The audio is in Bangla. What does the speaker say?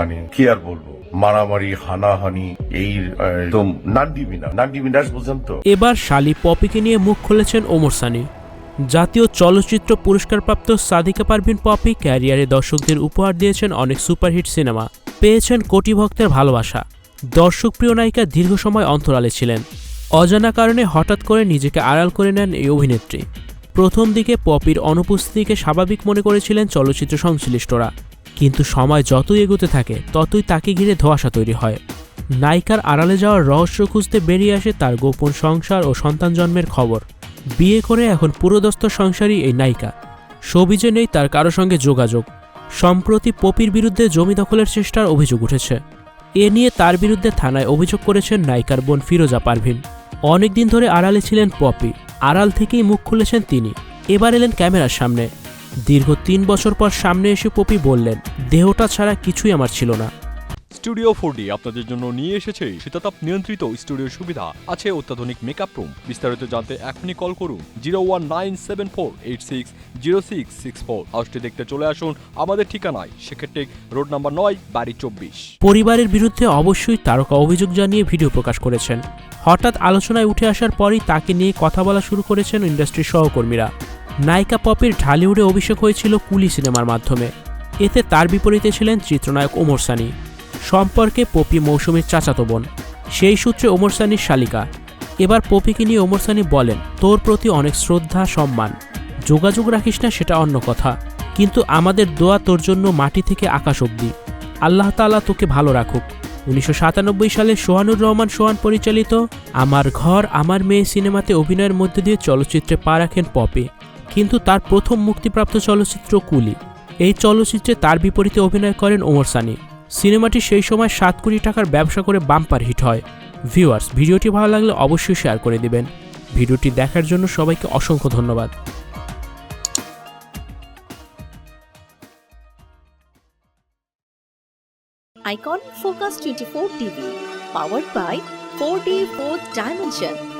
মানে কি আর বলব? মারামারি, হানাহানি, এই একদম নান্ডি মিনাস নান্ডি মিনাস বুঝেন তো এবার শালি পপিকে নিয়ে মুখ খুলেছেন ওমর সানি। জাতীয় চলচ্চিত্র পুরস্কারপ্রাপ্ত সাদিকা পারভিন পপি ক্যারিয়ারে দর্শকদের উপহার দিয়েছেন অনেক সুপারহিট সিনেমা। পেয়েছেন কোটি ভক্তের ভালোবাসা। দর্শকপ্রিয় নায়িকা দীর্ঘ সময় অন্তরালে ছিলেন। অজানা কারণে হঠাৎ করে নিজেকে আড়াল করে নেন এই অভিনেত্রী। প্রথম দিকে পপির অনুপস্থিতিকে স্বাভাবিক মনে করেছিলেন চলচ্চিত্র সংশ্লিষ্টরা। কিন্তু সময় যতই এগোতে থাকে, ততই তাকে ঘিরে ধোঁয়াশা তৈরি হয়। নায়িকার আড়ালে যাওয়ার রহস্য খুঁজতে বেরিয়ে আসে তার গোপন সংসার ও সন্তান জন্মের খবর। বিয়ে করে এখন পুরোদস্ত সংসারী এই নায়িকা। সবিজে নেই তার কারও সঙ্গে যোগাযোগ। সম্প্রতি পপির বিরুদ্ধে জমি দখলের চেষ্টার অভিযোগ উঠেছে। এ নিয়ে তার বিরুদ্ধে থানায় অভিযোগ করেছেন নায়িকার বোন ফিরোজা পারভিন। অনেকদিন ধরে আড়ালে ছিলেন পপি। আড়াল থেকেই মুখ খুলেছেন তিনি। এবার এলেন ক্যামেরার সামনে। দীর্ঘ তিন বছর পর সামনে এসে পপি বললেন দেহটা ছাড়া কিছুই আমার ছিল না। স্টুডিও ফোর ডি আপনাদের জন্য নিয়ে এসেছে শীতাতাপ নিয়ন্ত্রিত স্টুডিও সুবিধা। আছে অত্যাধুনিক মেকআপ রুম বিস্তারিত জানতে এখনই কল করুন zero one nine seven four eight six zero six six four হাউসটি দেখতে চলে আসুন আমাদের ঠিকানায়। সেক্ষেত্রে রোড নাম্বার নয় বাড়ি চব্বিশ। পরিবারের বিরুদ্ধে অবশ্যই তারকা অভিযোগ জানিয়ে ভিডিও প্রকাশ করেছেন। হঠাৎ আলোচনায় উঠে আসার পরই তাকে নিয়ে কথা বলা শুরু করেছেন ইন্ডাস্ট্রির সহকর্মীরা। নায়িকা পপির ঢালিউডে অভিষেক হয়েছিল কুলি সিনেমার মাধ্যমে। এতে তার বিপরীতে ছিলেন চিত্রনায়ক ওমর সানি। সম্পর্কে পপি মৌসুমীর চাচাতো বোন। সেই সূত্রে ওমর সানির শালিকা। এবার পপিকে নিয়ে ওমর সানি বলেন, তোর প্রতি অনেক শ্রদ্ধা, সম্মান। যোগাযোগ রাখিস না, সেটা অন্য কথা। কিন্তু আমাদের দোয়া তোর জন্য মাটি থেকে আকাশ অব্দি আল্লাহ তাআলা তোকে ভালো রাখুক। উনিশশো সাতানব্বই সালে সোহানুর রহমান সোহান পরিচালিত আমার ঘর, আমার মেয়ে সিনেমাতে অভিনয়ের মধ্যে দিয়ে চলচ্চিত্রে পা রাখেন পপি। কিন্তু তার প্রথম মুক্তিপ্রাপ্ত চলচ্চিত্র কুলি। এই চলচ্চিত্রে তার বিপরীতে অভিনয় করেন ওমর সানি। সিনেমাটি সেই সময় সাত কোটি টাকার ব্যবসা করে বাম্পার হিট হয়। ভিউয়ার্স ভিডিওটি ভালো লাগলে অবশ্যই শেয়ার করে দিবেন। ভিডিওটি দেখার জন্য সবাইকে অসংখ্য ধন্যবাদ। Icon Focus 24 TV, powered by 4D 4th Dimension.